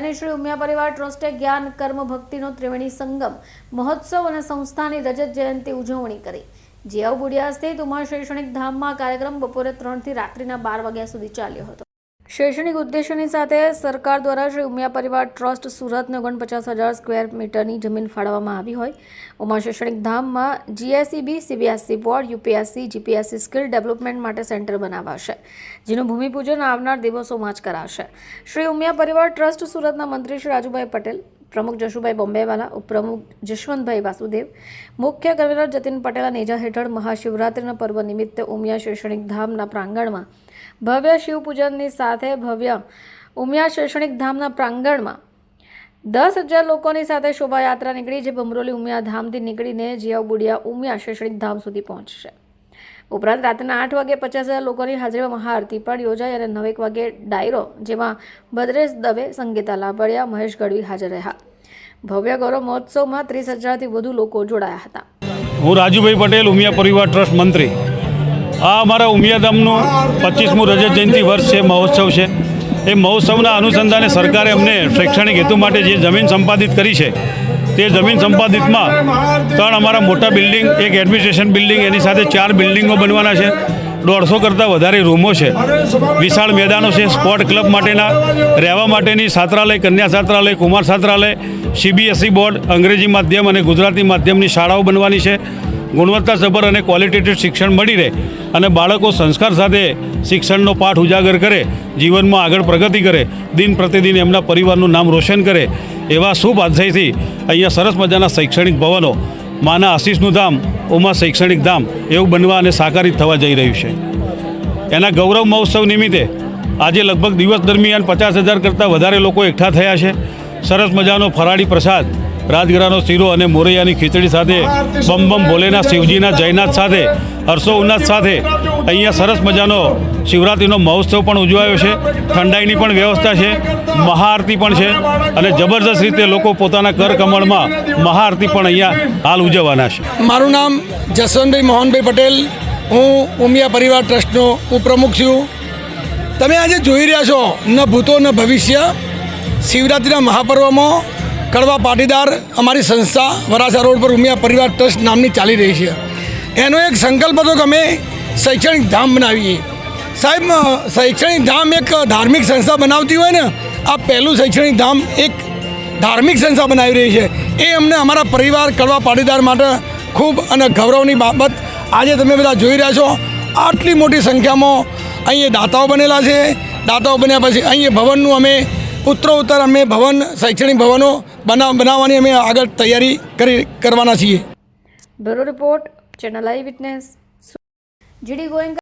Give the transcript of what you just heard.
ઉમિયાની શ્રી ઉમિયા પરિવાર ટ્રસ્ટે જ્ઞાન, કર્મ, ભક્તિનો ત્રિવેણી સંગમ, મહોત્સવ અને સંસ્થાની રજત જયંતિ ઉજવણી કરી. જીયાવ બુડિયા સ્થિત ઉમા શૈક્ષણિક ધામમાં કાર્યક્રમ બપોરે ત્રણથી રાત્રિના બાર વાગ્યા સુધી ચાલ્યો હતો. શૈક્ષણિક ઉદ્દેશોની સાથે સરકાર દ્વારા શ્રી ઉમિયા પરિવાર ટ્રસ્ટ સુરતને ઓગણપચાસ હજાર સ્ક્વેર મીટરની જમીન ફાળવવામાં આવી હોય. ઉમા શૈક્ષણિક ધામમાં GSCB, CBSC board, UPSC, GPSC skill development માટે સેન્ટર બનાવાશે, જેનું ભૂમિપૂજન આવનાર દિવસોમાં જ કરાશે. શ્રી ઉમિયા પરિવાર ટ્રસ્ટ સુરતના મંત્રી શ્રી રાજુભાઈ પટેલ પ્રમુખ જશુભાઈ બોમ્બેવાલા, ઉપપ્રમુખ જશવંતભાઈ વાસુદેવ, મુખ્ય કન્વીનર જતીન પટેલના નેજા હેઠળ મહાશિવરાત્રિના પર્વ નિમિત્તે ઉમિયા શૈક્ષણિક ધામના પ્રાંગણમાં ભવ્ય શિવપૂજનની સાથે ભવ્ય ઉમિયા શૈક્ષણિક ધામના પ્રાંગણમાં દસ હજાર લોકોની સાથે શોભાયાત્રા નીકળી, જે બમરોલી ઉમિયા ધામથી નીકળીને જીયાવ બુડિયા ઉમિયા શૈક્ષણિક ધામ સુધી પહોંચશે. ઉપરાંત રાતના આઠ વાગે પચાસ હજાર લોકોની હાજરીમાં મહાઆરતી પણ યોજાઈ અને નવેક વાગે ડાયરો, જેમાં ભદ્રેશ દવે, સંગીતા લાભડિયા મહેશ ગઢવી હાજર રહ્યા. ભવ્ય ગૌરવ મહોત્સવમાં ત્રીસ હજારથી વધુ લોકો જોડાયા હતા. હું રાજુભાઈ પટેલ, ઉમિયા પરિવાર ટ્રસ્ટ મંત્રી. આ અમારા ઉમિયાધામનું પચીસમું રજત જયંતિ વર્ષ છે, મહોત્સવ છે. એ મહોત્સવના અનુસંધાને સરકારે અમને શૈક્ષણિક હેતુ માટે જે જમીન સંપાદિત કરી છે તે જમીન સંપાદિતમાં. ત્રણ અમારા મોટા બિલ્ડિંગ, એક એડમિનિસ્ટ્રેશન બિલ્ડિંગ, એની સાથે ચાર બિલ્ડિંગો બનવાના છે. દોઢસો કરતાં વધારે રૂમો છે. વિશાળ મેદાનો છે, સ્પોર્ટ ક્લબ માટેના. રહેવા માટેની છાત્રાલય કન્યા છાત્રાલય કુમાર છાત્રાલય સીબીએસઈ બોર્ડ, અંગ્રેજી માધ્યમ અને ગુજરાતી માધ્યમની શાળાઓ બનવાની છે. ગુણવત્તાસભર અને ક્વોલિટેટિવ શિક્ષણ મળી રહે અને બાળકો સંસ્કાર સાથે શિક્ષણનો પાઠ ઉજાગર કરે, જીવનમાં આગળ પ્રગતિ કરે, દિન પ્રતિદિન એમના પરિવારનું નામ રોશન કરે, એવા શુભ આશયથી અહીંયા સરસ મજાના શૈક્ષણિક ભવનો, માના આશીષનું ધામ, ઉમા શૈક્ષણિક ધામ એવું બનવા અને સાકારિત થવા જઈ રહ્યું છે. એના ગૌરવ મહોત્સવ નિમિત્તે આજે લગભગ દિવસ દરમિયાન પચાસ હજાર કરતાં વધારે લોકો એકઠા થયા છે. સરસ મજાનો ફરાળી પ્રસાદ રાજગરાનો શીરો અને મોરૈયાની ખીચડી સાથે બમ બમ ભોલેના શિવજીના જયનાથ સાથે હર્ષો ઉલ્લાસ સાથે. અહીંયા સરસ મજાનો શિવરાત્રિનો મહોત્સવ પણ ઉજવાયો છે. ઠંડાઈની પણ વ્યવસ્થા છે. મહાઆરતી પણ છે. અને જબરદસ્ત રીતે લોકો પોતાના કર કમળમાં મહાઆરતી પણ અહીંયા હાલ ઉજવવાના છે. મારું નામ જસવંતભાઈ મોહનભાઈ પટેલ. હું ઉમિયા પરિવાર ટ્રસ્ટનો ઉપપ્રમુખ છું. તમે આજે જોઈ રહ્યા છો, ન ભૂતો ન ભવિષ્ય, શિવરાત્રિના મહાપર્વમાં કડવા પાટીદાર અમારી સંસ્થા વરાસા રોડ પર ઉમિયા પરિવાર ટ્રસ્ટ નામની ચાલી રહી છે. એનો એક સંકલ્પ હતો કે અમે શૈક્ષણિક ધામ બનાવીએ. સાહેબ શૈક્ષણિક ધામ એક ધાર્મિક સંસ્થા બનાવતી હોય ને, આ પહેલું શૈક્ષણિક ધામ એક ધાર્મિક સંસ્થા બનાવી રહી છે. એ અમને અમારા પરિવાર કડવા પાટીદાર માટે ખૂબ અને ગૌરવની બાબત. આજે તમે બધા જોઈ રહ્યા છો, આટલી મોટી સંખ્યામાં અહીંયા દાતાઓ બનેલા છે. દાતાઓ બન્યા પછી અહીંયા ભવનનું અમે ઉત્તરોત્તર અમે ભવન, શૈક્ષણિક ભવનો બનાવ બનાવવાની અમે આગળ તૈયારી કરી કરવાના છીએ. Bureau report, channel eye witness. GD Goenka